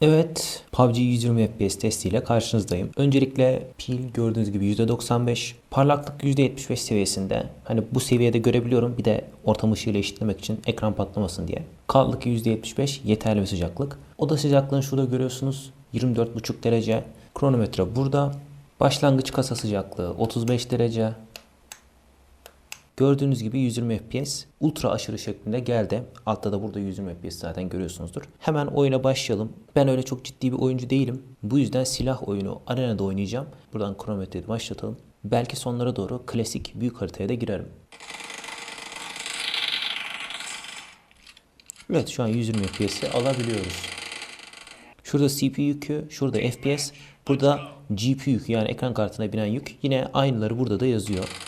Evet, PUBG 120 FPS testiyle karşınızdayım. Öncelikle pil gördüğünüz gibi %95, parlaklık %75 seviyesinde. Hani bu seviyede görebiliyorum. Bir de ortam ışığıyla eşitlemek için ekran patlamasın diye. Kaldı ki %75 yeterli bir sıcaklık. Oda sıcaklığını şurada görüyorsunuz. 24,5 derece. Kronometre burada. Başlangıç kasa sıcaklığı 35 derece. Gördüğünüz gibi 120 FPS ultra aşırı şeklinde geldi. Altta da burada 120 FPS zaten görüyorsunuzdur. Hemen oyuna başlayalım. Ben öyle çok ciddi bir oyuncu değilim. Bu yüzden silah oyunu arenada oynayacağım. Buradan kronometreyi başlatalım. Belki sonlara doğru klasik büyük haritaya da girerim. Evet şu an 120 FPS'i alabiliyoruz. Şurada CPU yükü, şurada FPS, burada GPU yükü yani ekran kartına binen yük. Yine aynıları burada da yazıyor.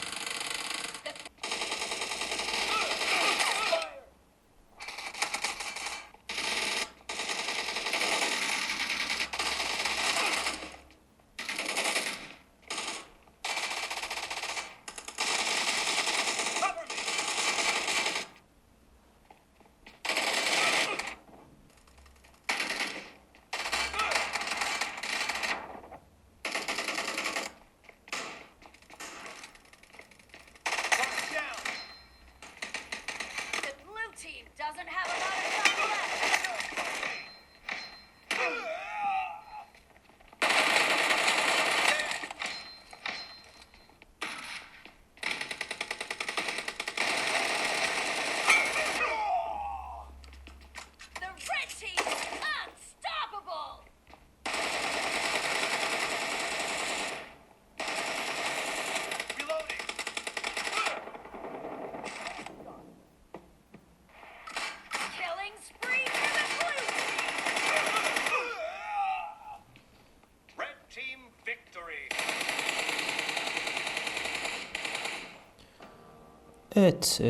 Evet,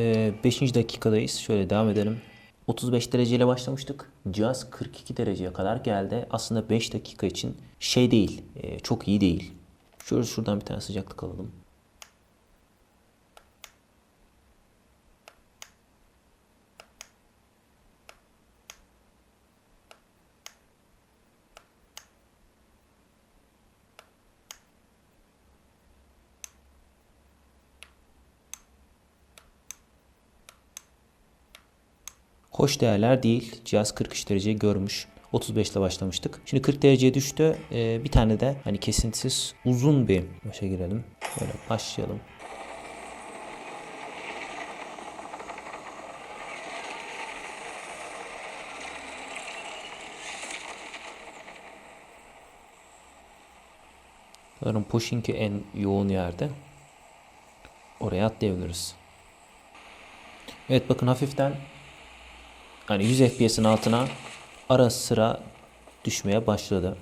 5. dakikadayız. Şöyle devam edelim. 35 dereceyle başlamıştık. Cihaz 42 dereceye kadar geldi. Aslında 5 dakika için şey değil, e, çok iyi değil. Şöyle şuradan bir tane sıcaklık alalım. Hoş değerler değil. Cihaz 43 derece görmüş. 35 ile başlamıştık. Şimdi 40 dereceye düştü. Ee, bir tane de hani kesintisiz uzun bir başa girelim. Böyle başlayalım. Sanırım Pochinki en yoğun yerde. Oraya atlayabiliriz. Evet bakın hafiften hani 100 FPS'in altına ara sıra düşmeye başladı.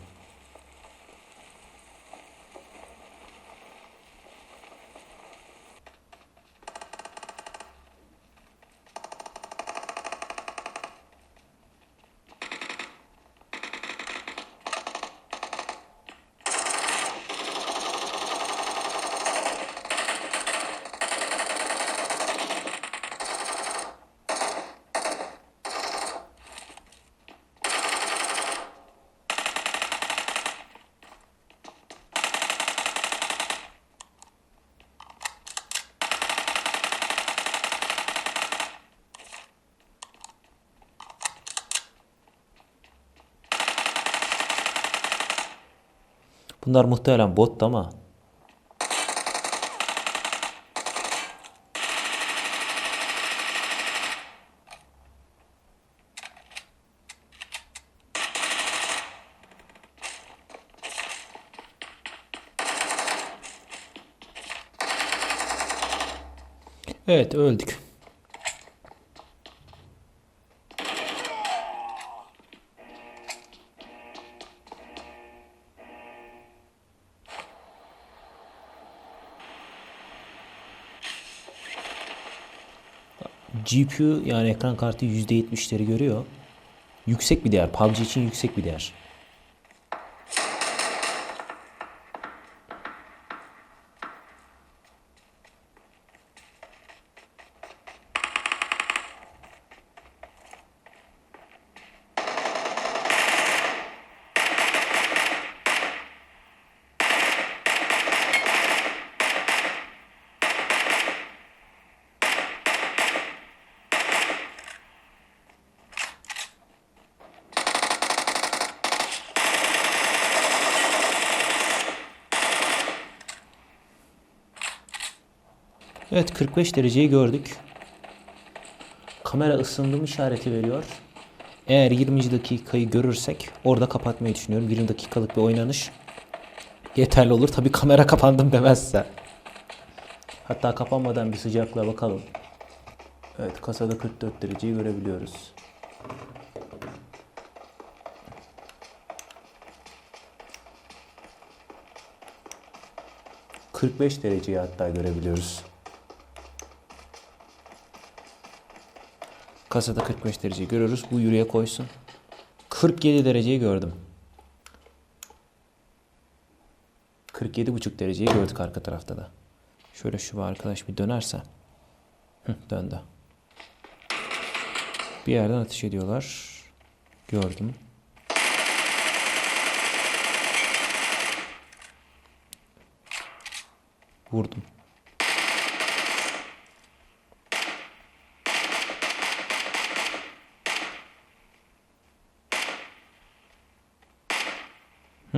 Bunlar muhtemelen bot ama Evet öldük. GPU yani ekran kartı %70'leri görüyor. Yüksek bir değer. PUBG için yüksek bir değer. Evet 45 dereceyi gördük. Kamera ısındım işareti veriyor. Eğer 20. dakikayı görürsek orada kapatmayı düşünüyorum. 20 dakikalık bir oynanış yeterli olur. Tabi kamera kapandım demezse. Hatta kapanmadan bir sıcaklığa bakalım. Evet kasada 44 dereceyi görebiliyoruz. ...45 dereceyi hatta görebiliyoruz. Kasada 45 dereceyi görüyoruz. Bu yürüye koysun. 47 dereceyi gördüm. 47,5 dereceyi gördük arka tarafta da. Şöyle şu arkadaş bir dönerse. Hı, döndü. Bir yerden ateş ediyorlar. Gördüm. Vurdum.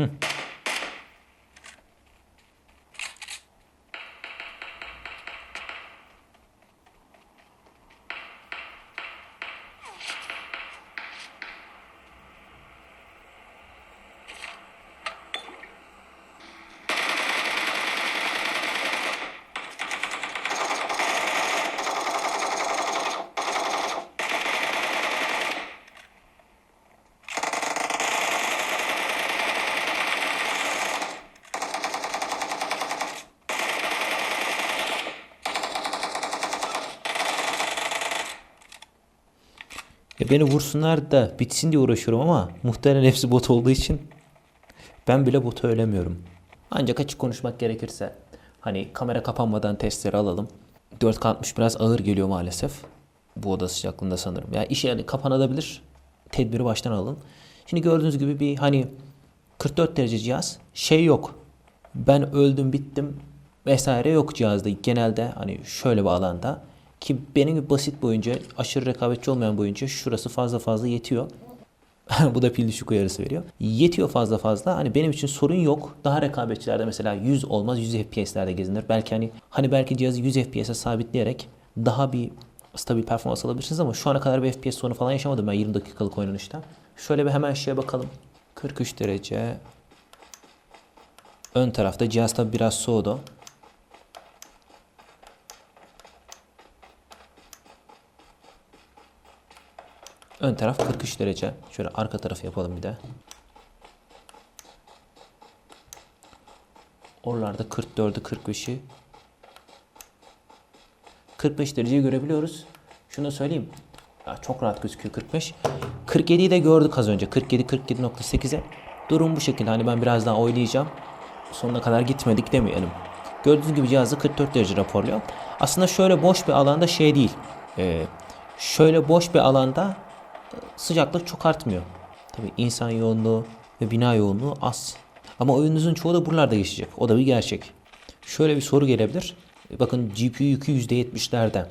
Hmm. Ya beni vursunlar da bitsin diye uğraşıyorum ama muhtemelen hepsi bot olduğu için ben bile botu ölemiyorum. Ancak açık konuşmak gerekirse hani kamera kapanmadan testleri alalım. 4K60 biraz ağır geliyor maalesef. Bu oda sıcaklığında sanırım. Ya iş yani kapanabilir. Tedbiri baştan alın. Şimdi gördüğünüz gibi bir hani 44 derece cihaz şey yok. Ben öldüm bittim vesaire yok cihazda. Genelde hani şöyle bir alanda ki benim gibi basit boyunca aşırı rekabetçi olmayan boyunca şurası fazla fazla yetiyor. Bu da pil düşük uyarısı veriyor. Yetiyor fazla fazla. Hani benim için sorun yok. Daha rekabetçilerde mesela 100 olmaz 100 FPS'lerde gezinir. Belki hani hani belki cihazı 100 FPS'e sabitleyerek daha bir stabil performans alabilirsiniz ama şu ana kadar bir FPS sorunu falan yaşamadım ben 20 dakikalık oynanışta. Şöyle bir hemen şeye bakalım. 43 derece. Ön tarafta cihaz tabi biraz soğudu. Ön taraf 43 derece. Şöyle arka tarafı yapalım bir de. Oralarda 44'ü 45'i 45 dereceyi görebiliyoruz. Şunu söyleyeyim. Ya çok rahat gözüküyor 45. 47'yi de gördük az önce. 47 47.8'e. Durum bu şekilde. Hani ben biraz daha oylayacağım. Sonuna kadar gitmedik demeyelim. Gördüğünüz gibi cihazda 44 derece raporluyor. Aslında şöyle boş bir alanda şey değil. Ee, şöyle boş bir alanda sıcaklık çok artmıyor. Tabii insan yoğunluğu ve bina yoğunluğu az. Ama oyununuzun çoğu da buralarda geçecek. O da bir gerçek. Şöyle bir soru gelebilir. Bakın GPU yükü %70'lerde.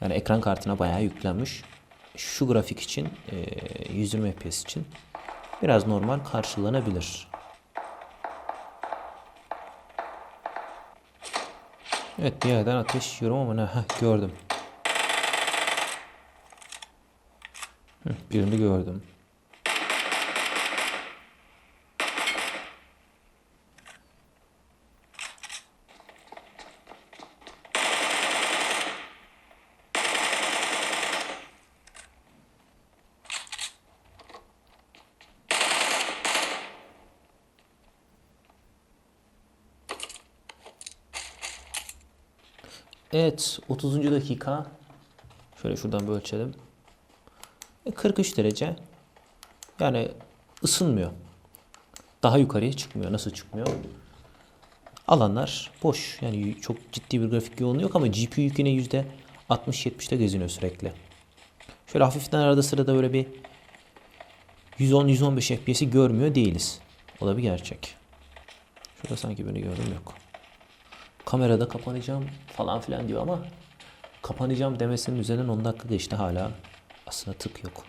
Yani ekran kartına bayağı yüklenmiş. Şu grafik için, e, 120 FPS için biraz normal karşılanabilir. Evet bir yerden ateş yiyorum ama ne? Heh, gördüm. Birini gördüm. Evet 30. dakika. Şöyle şuradan bir ölçelim. E, 43 derece. Yani ısınmıyor. Daha yukarıya çıkmıyor. Nasıl çıkmıyor? Alanlar boş. Yani çok ciddi bir grafik yoğunluğu yok ama GPU yük yine %60-70'te geziniyor sürekli. Şöyle hafiften arada sırada böyle bir 110-115 FPS'i görmüyor değiliz. O da bir gerçek. Şurada sanki birini gördüm yok. Kamerada kapanacağım falan filan diyor ama kapanacağım demesinin üzerinden 10 dakika geçti hala. Aslında tık yok.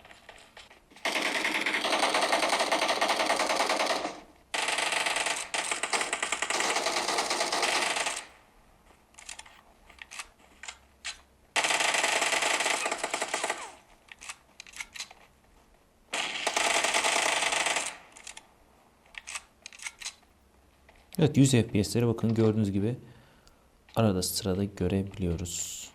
Evet 100 FPS'lere bakın gördüğünüz gibi arada sırada görebiliyoruz.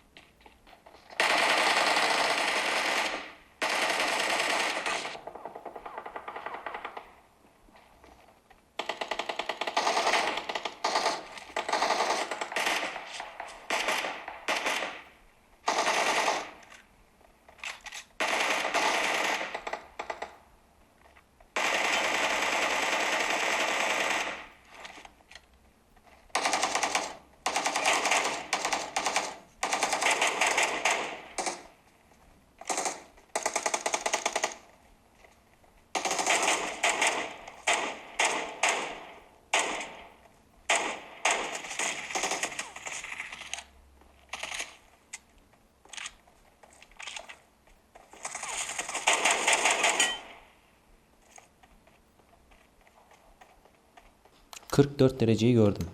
...44 dereceyi gördüm.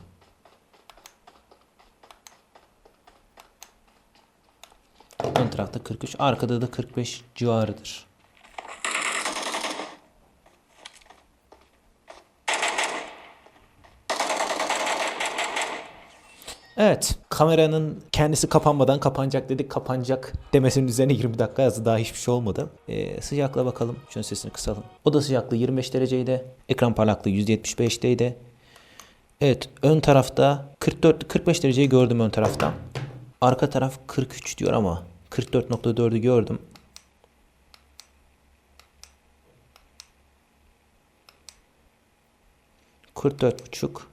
Ön tarafta 43, arkada da 45 civarıdır. Evet, kameranın kendisi kapanmadan kapanacak dedik, kapanacak demesinin üzerine 20 dakika yazdı. Daha hiçbir şey olmadı. Ee, sıcaklığa bakalım. Şunun sesini kısalım. Oda sıcaklığı 25 dereceydi. Ekran parlaklığı %75'teydi. Evet, ön tarafta 44 45 dereceyi gördüm ön tarafta. Arka taraf 43 diyor ama 44.4'ü gördüm. Kırk dört buçuk.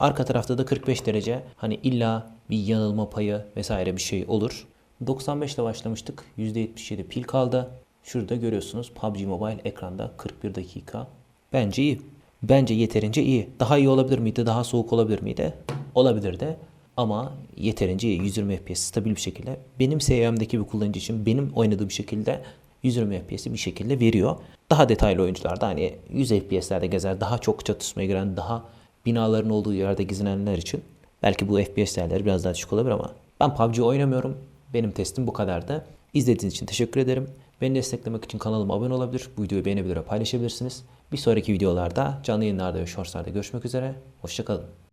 Arka tarafta da 45 derece. Hani illa bir yanılma payı vesaire bir şey olur. 95 ile başlamıştık. %77 pil kaldı. Şurada görüyorsunuz PUBG Mobile ekranda 41 dakika. Bence iyi. Bence yeterince iyi. Daha iyi olabilir miydi? Daha soğuk olabilir miydi? Olabilirdi. Ama yeterince iyi. 120 FPS stabil bir şekilde. Benim seviyemdeki bir kullanıcı için benim oynadığım şekilde 120 FPS'i bir şekilde veriyor. Daha detaylı oyuncularda hani 100 FPS'lerde gezer, daha çok çatışmaya giren, daha binaların olduğu yerde gezinenler için belki bu FPS değerleri biraz daha düşük olabilir ama ben PUBG oynamıyorum. Benim testim bu kadardı. İzlediğiniz için teşekkür ederim. Beni desteklemek için kanalıma abone olabilir, bu videoyu beğenebilir ve paylaşabilirsiniz. Bir sonraki videolarda, canlı yayınlarda ve shortslarda görüşmek üzere. Hoşçakalın.